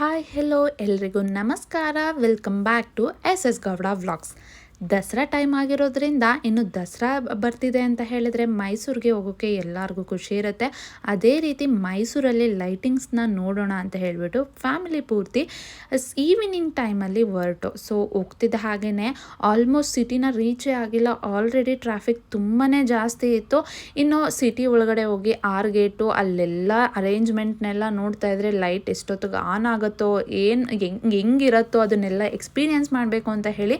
Hi hello ಎಲ್ರಿಗೂ ನಮಸ್ಕಾರ. Welcome back to S S Gowda vlogs Dasara time ಆಗಿರೋದ್ರಿಂದ ಇನ್ನು ದಸರಾ ಬರ್ತಿದೆ ಅಂತ ಹೇಳಿದರೆ ಮೈಸೂರಿಗೆ ಹೋಗೋಕ್ಕೆ ಎಲ್ಲರಿಗೂ ಖುಷಿ ಇರುತ್ತೆ. ಅದೇ ರೀತಿ ಮೈಸೂರಲ್ಲಿ ಲೈಟಿಂಗ್ಸ್ನ ನೋಡೋಣ ಅಂತ ಹೇಳಿಬಿಟ್ಟು ಫ್ಯಾಮಿಲಿ ಪೂರ್ತಿ ಈವ್ನಿಂಗ್ ಟೈಮಲ್ಲಿ ಹೊರಟು. ಸೊ ಹೋಗ್ತಿದ್ದ ಹಾಗೆಯೇ ಆಲ್ಮೋಸ್ಟ್ ಸಿಟಿನ ರೀಚೇ ಆಗಿಲ್ಲ. ಆಲ್ರೆಡಿ ಟ್ರಾಫಿಕ್ ತುಂಬಾ ಜಾಸ್ತಿ ಇತ್ತು. ಇನ್ನು ಸಿಟಿ ಒಳಗಡೆ ಹೋಗಿ ಆರ್ ಗೇಟು ಅಲ್ಲೆಲ್ಲ ಅರೇಂಜ್ಮೆಂಟ್ನೆಲ್ಲ ನೋಡ್ತಾ ಇದ್ರೆ ಲೈಟ್ ಎಷ್ಟೊತ್ತಿಗೆ ಆನ್ ಆಗುತ್ತೋ, ಏನು ಹೆಂಗೆ ಹೆಂಗಿರುತ್ತೋ ಅದನ್ನೆಲ್ಲ ಎಕ್ಸ್ಪೀರಿಯೆನ್ಸ್ ಮಾಡಬೇಕು ಅಂತ ಹೇಳಿ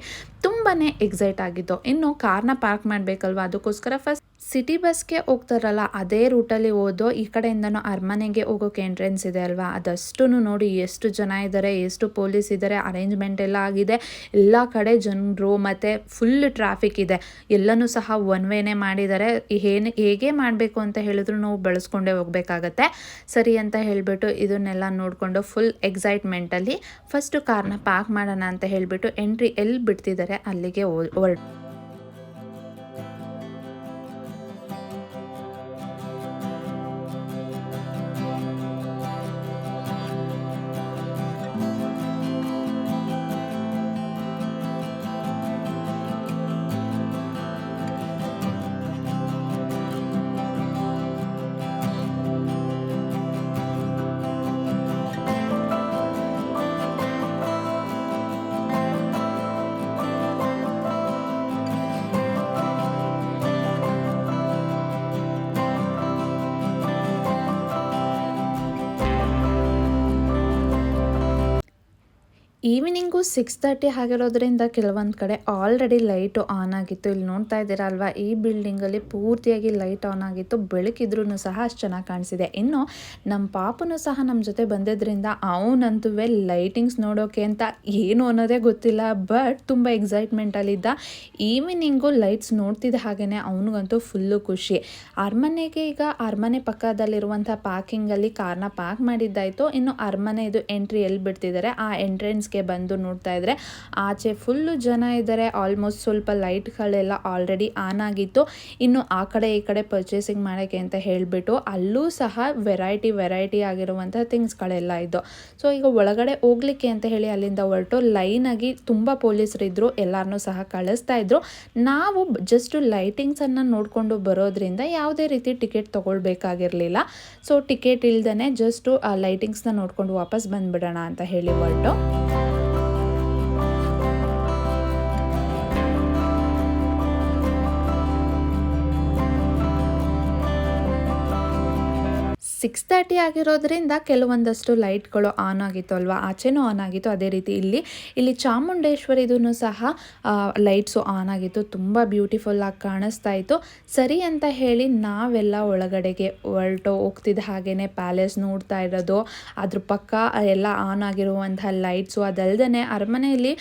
ತುಂಬಾ ಎಕ್ಸೈಟ್ ಆಗಿದ್ದೋ. ಇನ್ನು ಕಾರ್ನ ಪಾರ್ಕ್ ಮಾಡಬೇಕಲ್ವಾ? ಅದಕ್ಕೋಸ್ಕರ ಫಸ್ಟ್ ಸಿಟಿ ಬಸ್ಗೆ ಹೋಗ್ತಾರಲ್ಲ, ಅದೇ ರೂಟಲ್ಲಿ ಹೋದೋ ಈ ಕಡೆಯಿಂದನೂ ಅರಮನೆಗೆ ಹೋಗೋಕೆ ಎಂಟ್ರೆನ್ಸ್ ಇದೆ ಅಲ್ವಾ? ಅದಷ್ಟು ನೋಡಿ ಎಷ್ಟು ಜನ ಇದ್ದಾರೆ ಎಷ್ಟು ಪೊಲೀಸ್ ಇದ್ದಾರೆ ಅರೇಂಜ್ಮೆಂಟ್ ಎಲ್ಲ ಆಗಿದೆ. ಎಲ್ಲ ಕಡೆ ಜನರು ಮತ್ತು ಫುಲ್ ಟ್ರಾಫಿಕ್ ಇದೆ. ಎಲ್ಲನೂ ಸಹ ಒನ್ ವೇನೇ ಮಾಡಿದ್ದಾರೆ. ಏನು, ಹೇಗೆ ಮಾಡಬೇಕು ಅಂತ ಹೇಳಿದ್ರು ನಾವು ಬಳಸ್ಕೊಂಡೇ ಹೋಗಬೇಕಾಗತ್ತೆ. ಸರಿ ಅಂತ ಹೇಳಿಬಿಟ್ಟು ಇದನ್ನೆಲ್ಲ ನೋಡಿಕೊಂಡು ಫುಲ್ ಎಕ್ಸೈಟ್ಮೆಂಟಲ್ಲಿ ಫಸ್ಟು ಕಾರ್ನ ಪಾರ್ಕ್ ಮಾಡೋಣ ಅಂತ ಹೇಳಿಬಿಟ್ಟು ಎಂಟ್ರಿ ಎಲ್ಲಿ ಬಿಡ್ತಿದ್ದಾರೆ, ಅಲ್ಲಿಗೆ ಹೊರಟು ಈವ್ನಿಂಗು ಸಿಕ್ಸ್ ತರ್ಟಿ ಆಗಿರೋದ್ರಿಂದ ಕೆಲವೊಂದು ಕಡೆ ಆಲ್ರೆಡಿ ಲೈಟು ಆನ್ ಆಗಿತ್ತು. ಇಲ್ಲಿ ನೋಡ್ತಾ ಇದ್ದೀರಾ ಅಲ್ವಾ ಈ ಬಿಲ್ಡಿಂಗಲ್ಲಿ ಪೂರ್ತಿಯಾಗಿ ಲೈಟ್ ಆನ್ ಆಗಿತ್ತು. ಬೆಳಕಿದ್ರೂ ಸಹ ಅಷ್ಟು ಚೆನ್ನಾಗಿ ಕಾಣಿಸಿದೆ. ಇನ್ನು ನಮ್ಮ ಪಾಪನು ಸಹ ನಮ್ಮ ಜೊತೆ ಬಂದಿದ್ದರಿಂದ ಅವನಂತೂ ಲೈಟಿಂಗ್ಸ್ ನೋಡೋಕೆ ಅಂತ ಏನು ಅನ್ನೋದೇ ಗೊತ್ತಿಲ್ಲ. ಬಟ್ ತುಂಬ ಎಕ್ಸೈಟ್ಮೆಂಟಲ್ಲಿದ್ದ ಈವ್ನಿಂಗು ಲೈಟ್ಸ್ ನೋಡ್ತಿದ್ದ ಹಾಗೆಯೇ ಅವನಿಗಂತೂ ಫುಲ್ಲು ಖುಷಿ. ಅರಮನೆಗೆ ಈಗ ಅರಮನೆ ಪಕ್ಕದಲ್ಲಿರುವಂಥ ಪಾರ್ಕಿಂಗಲ್ಲಿ ಕಾರ್ನ ಪಾರ್ಕ್ ಮಾಡಿದ್ದಾಯಿತು. ಇನ್ನು ಅರಮನೆ ಇದು ಎಂಟ್ರಿ ಎಲ್ಲಿ ಬಿಡ್ತಿದ್ದಾರೆ? ಆ ಎಂಟ್ರೆನ್ಸ್ ಗೆ ಬಂದು ನೋಡ್ತಾ ಇದ್ರೆ ಆಚೆ ಫುಲ್ಲು ಜನ ಇದ್ದಾರೆ ಆಲ್ಮೋಸ್ಟ್ ಸ್ವಲ್ಪ ಲೈಟ್ಗಳೆಲ್ಲ ಆಲ್ರೆಡಿ ಆನ್ ಆಗಿತ್ತು. ಇನ್ನು ಆ ಕಡೆ ಈ ಕಡೆ ಪರ್ಚೇಸಿಂಗ್ ಮಾಡೋಕ್ಕೆ ಅಂತ ಹೇಳಿಬಿಟ್ಟು ಅಲ್ಲೂ ಸಹ ವೆರೈಟಿ ವೆರೈಟಿ ಆಗಿರುವಂಥ ಥಿಂಗ್ಸ್ಗಳೆಲ್ಲ ಇದ್ದು. ಸೊ ಈಗ ಒಳಗಡೆ ಹೋಗ್ಲಿಕ್ಕೆ ಅಂತ ಹೇಳಿ ಅಲ್ಲಿಂದ ಹೊರಟು ಲೈನಾಗಿ ತುಂಬ ಪೊಲೀಸರಿದ್ದರು ಎಲ್ಲರನ್ನೂ ಸಹ ಕಳಿಸ್ತಾ ಇದ್ರು. ನಾವು ಜಸ್ಟ್ ಲೈಟಿಂಗ್ಸನ್ನು ನೋಡಿಕೊಂಡು ಬರೋದ್ರಿಂದ ಯಾವುದೇ ರೀತಿ ಟಿಕೆಟ್ ತೊಗೊಳ್ಬೇಕಾಗಿರಲಿಲ್ಲ. ಸೊ ಟಿಕೆಟ್ ಇಲ್ದೇ ಜಸ್ಟು ಆ ಲೈಟಿಂಗ್ಸ್ನ ನೋಡಿಕೊಂಡು ವಾಪಸ್ ಬಂದುಬಿಡೋಣ ಅಂತ ಹೇಳಿ ಹೊರಟು. ಸಿಕ್ಸ್ ತರ್ಟಿ ಆಗಿರೋದ್ರಿಂದ ಕೆಲವೊಂದಷ್ಟು ಲೈಟ್ಗಳು ಆನ್ ಆಗಿತ್ತು ಅಲ್ವಾ? ಆಚೆನೂ ಆನ್ ಆಗಿತ್ತು. ಅದೇ ರೀತಿ ಇಲ್ಲಿ ಇಲ್ಲಿ ಚಾಮುಂಡೇಶ್ವರಿದೂ ಸಹ ಲೈಟ್ಸು ಆನ್ ಆಗಿತ್ತು. ತುಂಬ ಬ್ಯೂಟಿಫುಲ್ ಆಗಿ ಕಾಣಿಸ್ತಾ ಇತ್ತು. ಸರಿ ಅಂತ ಹೇಳಿ ನಾವೆಲ್ಲ ಒಳಗಡೆಗೆ ಹೊರಟು ಹೋಗ್ತಿದ್ದ ಹಾಗೇ ಪ್ಯಾಲೇಸ್ ನೋಡ್ತಾ ಇರೋದು. ಅದ್ರ ಪಕ್ಕ ಎಲ್ಲ ಆನ್ ಆಗಿರುವಂತಹ ಲೈಟ್ಸು ಅದಲ್ದೇ ಅರಮನೆಯಲ್ಲಿ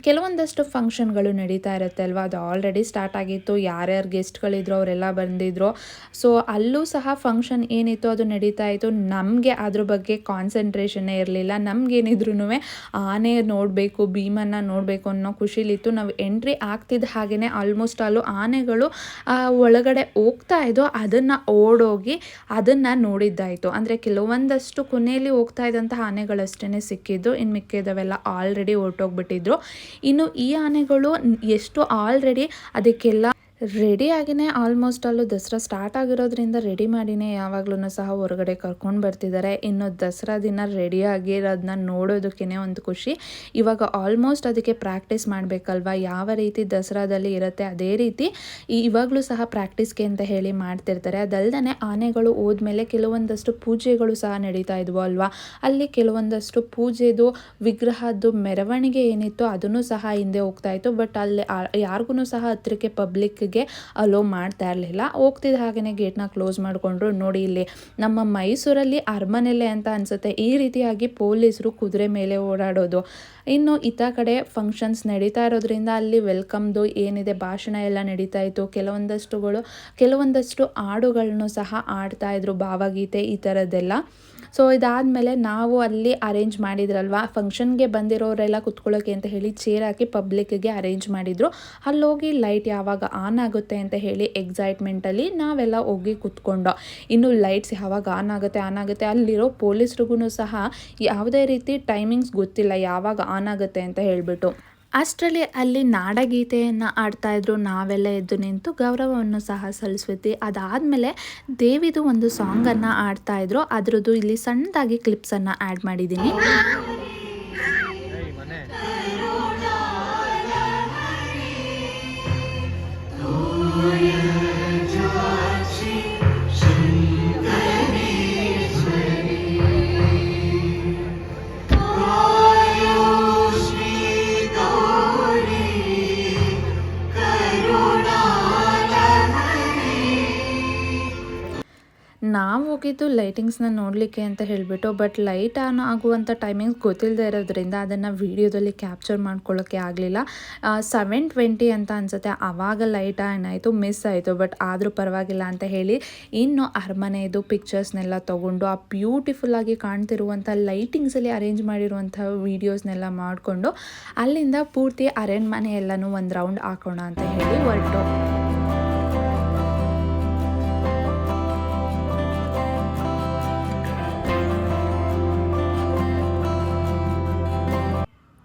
ಕೆಲವೊಂದಷ್ಟು ಫಂಕ್ಷನ್ಗಳು ನಡೀತಾ ಇರುತ್ತೆ ಅಲ್ವಾ? ಅದು ಆಲ್ರೆಡಿ ಸ್ಟಾರ್ಟ್ ಆಗಿತ್ತು. ಯಾರ್ಯಾರು ಗೆಸ್ಟ್ಗಳಿದ್ರು ಅವರೆಲ್ಲ ಬಂದಿದ್ರು. ಸೊ, ಅಲ್ಲೂ ಸಹ ಫಂಕ್ಷನ್ ಏನಿತ್ತು ಅದು ನಡೀತಾ ಇತ್ತು. ನಮಗೆ ಅದ್ರ ಬಗ್ಗೆ ಕಾನ್ಸಂಟ್ರೇಷನ್ನೇ ಇರಲಿಲ್ಲ. ನಮಗೇನಿದ್ರು ಆನೆ ನೋಡಬೇಕು, ಭೀಮನ್ನ ನೋಡಬೇಕು ಅನ್ನೋ ಖುಷಿಲಿತ್ತು ನಾವು ಎಂಟ್ರಿ ಆಗ್ತಿದ್ದ ಹಾಗೆಯೇ ಆಲ್ಮೋಸ್ಟ್ ಅಲ್ಲೂ ಆನೆಗಳು ಒಳಗಡೆ ಹೋಗ್ತಾ ಇದ್ದೋ ಅದನ್ನು ಓಡೋಗಿ ಅದನ್ನು ನೋಡಿದ್ದಾಯಿತು. ಅಂದರೆ ಕೆಲವೊಂದಷ್ಟು ಕೊನೆಯಲ್ಲಿ ಹೋಗ್ತಾ ಇದ್ದಂಥ ಆನೆಗಳಷ್ಟೇ ಸಿಕ್ಕಿದ್ದು. ಇನ್ನು ಮಿಕ್ಕಿದವೆಲ್ಲ ಆಲ್ರೆಡಿ ಹೊರಟೋಗ್ಬಿಟ್ಟಿದ್ರು. ಇನ್ನು ಈ ಆನೆಗಳು ಎಷ್ಟು ಆಲ್ರೆಡಿ ಅದಕ್ಕೆಲ್ಲ ರೆಡಿ ಆಗಿನೇ ಆಲ್ಮೋಸ್ಟ್ ಅಲ್ಲೂ ದಸರಾ ಸ್ಟಾರ್ಟ್ ಆಗಿರೋದ್ರಿಂದ ರೆಡಿ ಮಾಡಿನೇ ಯಾವಾಗ್ಲೂ ಸಹ ಹೊರಗಡೆ ಕರ್ಕೊಂಡು ಬರ್ತಿದ್ದಾರೆ ಇನ್ನು ದಸರಾ ದಿನ ರೆಡಿ ಆಗಿರೋದನ್ನ ನೋಡೋದಕ್ಕೇ ಒಂದು ಖುಷಿ. ಇವಾಗ ಆಲ್ಮೋಸ್ಟ್ ಅದಕ್ಕೆ ಪ್ರಾಕ್ಟೀಸ್ ಮಾಡಬೇಕಲ್ವಾ? ಯಾವ ರೀತಿ ದಸರಾದಲ್ಲಿ ಇರುತ್ತೆ ಅದೇ ರೀತಿ ಇವಾಗಲೂ ಸಹ ಪ್ರಾಕ್ಟೀಸ್ಗೆ ಅಂತ ಹೇಳಿ ಮಾಡ್ತಿರ್ತಾರೆ. ಅದಲ್ಲದೆ ಆನೆಗಳು ಹೋದ್ಮೇಲೆ ಕೆಲವೊಂದಷ್ಟು ಪೂಜೆಗಳು ಸಹ ನಡೀತಾ ಇದ್ವು ಅಲ್ವಾ? ಅಲ್ಲಿ ಕೆಲವೊಂದಷ್ಟು ಪೂಜೆದು ವಿಗ್ರಹದ್ದು ಮೆರವಣಿಗೆ ಏನಿತ್ತು ಅದನ್ನು ಸಹ ಹಿಂದೆ ಹೋಗ್ತಾ ಇತ್ತು. ಬಟ್ ಅಲ್ಲಿ ಯಾರಿಗೂ ಸಹ ಹತ್ರಕ್ಕೆ ಪಬ್ಲಿಕ್ ಗೆ ಅಲೋ ಮಾಡ್ತಾ ಇರಲಿಲ್ಲ. ಹೋಗ್ತಿದ್ದ ಹಾಗೆಯೇ ಗೇಟ್ನ ಕ್ಲೋಸ್ ಮಾಡಿಕೊಂಡ್ರು. ನೋಡಿ ಇಲ್ಲಿ ನಮ್ಮ ಮೈಸೂರಲ್ಲಿ ಅರಮನೆಲೆ ಅಂತ ಅನಿಸುತ್ತೆ. ಈ ರೀತಿಯಾಗಿ ಪೊಲೀಸರು ಕುದುರೆ ಮೇಲೆ ಓಡಾಡೋದು. ಇನ್ನು ಇತ ಕಡೆ ಫಂಕ್ಷನ್ಸ್ ನಡೀತಾ ಇರೋದ್ರಿಂದ ಅಲ್ಲಿ ವೆಲ್ಕಮ್ದು ಏನಿದೆ, ಭಾಷಣ ಎಲ್ಲ ನಡೀತಾ ಇತ್ತು. ಕೆಲವೊಂದಷ್ಟುಗಳು, ಕೆಲವೊಂದಷ್ಟು ಹಾಡುಗಳನ್ನು ಸಹ ಆಡ್ತಾ ಇದ್ರು ಭಾವಗೀತೆ ಈ ಥರದ್ದೆಲ್ಲ ಸೊ ಇದಾದಮೇಲೆ ನಾವು ಅಲ್ಲಿ ಅರೇಂಜ್ ಮಾಡಿದ್ರಲ್ವ? ಫಂಕ್ಷನ್ಗೆ ಬಂದಿರೋರೆಲ್ಲ ಕುತ್ಕೊಳ್ಳೋಕೆ ಅಂತ ಹೇಳಿ ಚೇರ್ ಹಾಕಿ ಪಬ್ಲಿಕ್ಗೆ ಅರೇಂಜ್ ಮಾಡಿದರು. ಅಲ್ಲೋಗಿ ಲೈಟ್ ಯಾವಾಗ ಆನ್ ಆಗುತ್ತೆ ಅಂತ ಹೇಳಿ ಎಕ್ಸೈಟ್ಮೆಂಟಲ್ಲಿ ನಾವೆಲ್ಲ ಹೋಗಿ ಕುತ್ಕೊಂಡು. ಇನ್ನು ಲೈಟ್ಸ್ ಯಾವಾಗ ಆನ್ ಆಗುತ್ತೆ ಆನ್ ಆಗುತ್ತೆ, ಅಲ್ಲಿರೋ ಪೊಲೀಸ್ರಿಗೂ ಸಹ ಯಾವುದೇ ರೀತಿ ಟೈಮಿಂಗ್ಸ್ ಗೊತ್ತಿಲ್ಲ ಯಾವಾಗ ಆನ್ ಆಗುತ್ತೆ ಅಂತ ಹೇಳಿಬಿಟ್ಟು. ಅಷ್ಟರಲ್ಲಿ ಅಲ್ಲಿ ನಾಡಗೀತೆಯನ್ನು ಆಡ್ತಾಯಿದ್ರು ನಾವೆಲ್ಲ ಎದ್ದು ನಿಂತು ಗೌರವವನ್ನು ಸಹ ಸಲ್ಲಿಸ್ವಿ ಅದಾದಮೇಲೆ ದೇವಿದು ಒಂದು ಸಾಂಗನ್ನು ಆಡ್ತಾಯಿದ್ರು ಅದರದ್ದು ಇಲ್ಲಿ ಸಣ್ಣದಾಗಿ ಕ್ಲಿಪ್ಸನ್ನು ಆ್ಯಡ್ ಮಾಡಿದ್ದೀನಿ. ಏಯ್ ಹೋಗಿದ್ದು ಲೈಟಿಂಗ್ಸ್ನ ನೋಡಲಿಕ್ಕೆ ಅಂತ ಹೇಳಿಬಿಟ್ಟು ಬಟ್ ಲೈಟ್ ಆನ್ ಆಗುವಂಥ ಟೈಮಿಂಗ್ಸ್ ಗೊತ್ತಿಲ್ಲದೆ ಇರೋದ್ರಿಂದ ಅದನ್ನು ವೀಡಿಯೋದಲ್ಲಿ ಕ್ಯಾಪ್ಚರ್ ಮಾಡ್ಕೊಳ್ಳೋಕ್ಕೆ ಆಗಲಿಲ್ಲ. ಸೆವೆನ್ ಟ್ವೆಂಟಿ ಅಂತ ಅನಿಸುತ್ತೆ. ಆವಾಗ ಲೈಟ್ ಆನ್ ಆಯಿತು ಮಿಸ್ ಆಯಿತು ಬಟ್ ಆದರೂ ಪರವಾಗಿಲ್ಲ ಅಂತ ಹೇಳಿ ಇನ್ನು ಅರಮನೆಯದು ಪಿಕ್ಚರ್ಸ್ನೆಲ್ಲ ತೊಗೊಂಡು, ಆ ಬ್ಯೂಟಿಫುಲ್ಲಾಗಿ ಕಾಣ್ತಿರುವಂಥ ಲೈಟಿಂಗ್ಸಲ್ಲಿ ಅರೇಂಜ್ ಮಾಡಿರುವಂಥ ವೀಡಿಯೋಸ್ನೆಲ್ಲ ಮಾಡಿಕೊಂಡು, ಅಲ್ಲಿಂದ ಪೂರ್ತಿ ಅರಣ್ಮನೆ ಎಲ್ಲನೂ ಒಂದು ರೌಂಡ್ ಹಾಕೋಣ ಅಂತ ಹೇಳಿ ಹೊರಟು.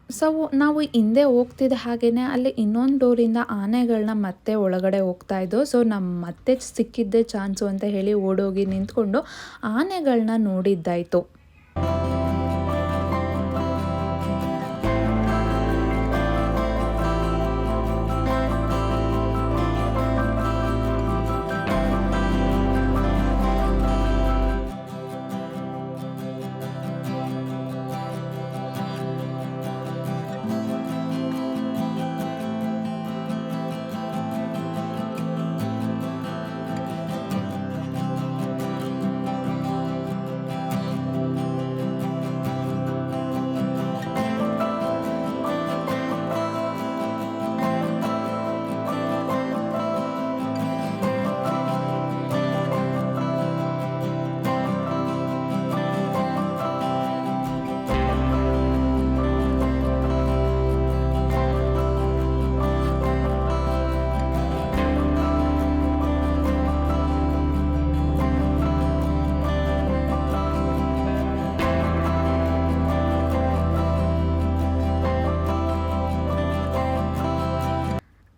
ಸೊ ನಾವು ಹಿಂದೆ ಹೋಗ್ತಿದ್ದ ಹಾಗೇ ಅಲ್ಲಿ ಇನ್ನೊಂದು ಡೋರಿಂದ ಆನೆಗಳನ್ನ ಮತ್ತೆ ಒಳಗಡೆ ಹೋಗ್ತಾ ಇದ್ದೋ ಸೊ ನಮ್ಮ ಮತ್ತೆ ಸಿಕ್ಕಿದ್ದೇ ಚಾನ್ಸು ಅಂತ ಹೇಳಿ ಓಡೋಗಿ ನಿಂತ್ಕೊಂಡು ಆನೆಗಳನ್ನ ನೋಡಿದ್ದಾಯಿತು.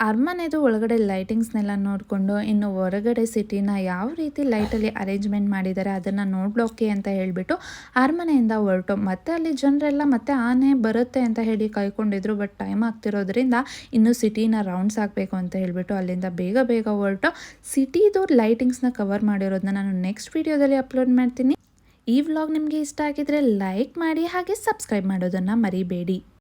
ಅರಮನೆದು ಒಳಗಡೆ ಲೈಟಿಂಗ್ಸ್ನೆಲ್ಲ ನೋಡಿಕೊಂಡು ಇನ್ನು ಹೊರಗಡೆ ಸಿಟಿನ ಯಾವ ರೀತಿ ಲೈಟಲ್ಲಿ ಅರೇಂಜ್ಮೆಂಟ್ ಮಾಡಿದ್ದಾರೆ ಅದನ್ನು ನೋಡ್ಲೋಕೆ ಅಂತ ಹೇಳಿಬಿಟ್ಟು ಅರಮನೆಯಿಂದ ಹೊರಟು. ಮತ್ತೆ ಅಲ್ಲಿ ಜನರೆಲ್ಲ ಮತ್ತೆ ಆನೆ ಬರುತ್ತೆ ಅಂತ ಹೇಳಿ ಕಾಯ್ಕೊಂಡಿದ್ರು ಬಟ್ ಟೈಮ್ ಆಗ್ತಿರೋದ್ರಿಂದ ಇನ್ನು ಸಿಟಿನ ರೌಂಡ್ಸ್ ಆಗಬೇಕು ಅಂತ ಹೇಳಿಬಿಟ್ಟು ಅಲ್ಲಿಂದ ಬೇಗ ಬೇಗ ಹೊರಟು. ಸಿಟಿದು ಲೈಟಿಂಗ್ಸ್ನ ಕವರ್ ಮಾಡಿರೋದನ್ನ ನಾನು ನೆಕ್ಸ್ಟ್ ವೀಡಿಯೋದಲ್ಲಿ ಅಪ್ಲೋಡ್ ಮಾಡ್ತೀನಿ. ಈ ವ್ಲಾಗ್ ನಿಮಗೆ ಇಷ್ಟ ಆಗಿದ್ರೆ ಲೈಕ್ ಮಾಡಿ ಹಾಗೆ ಸಬ್ಸ್ಕ್ರೈಬ್ ಮಾಡೋದನ್ನು ಮರಿಬೇಡಿ.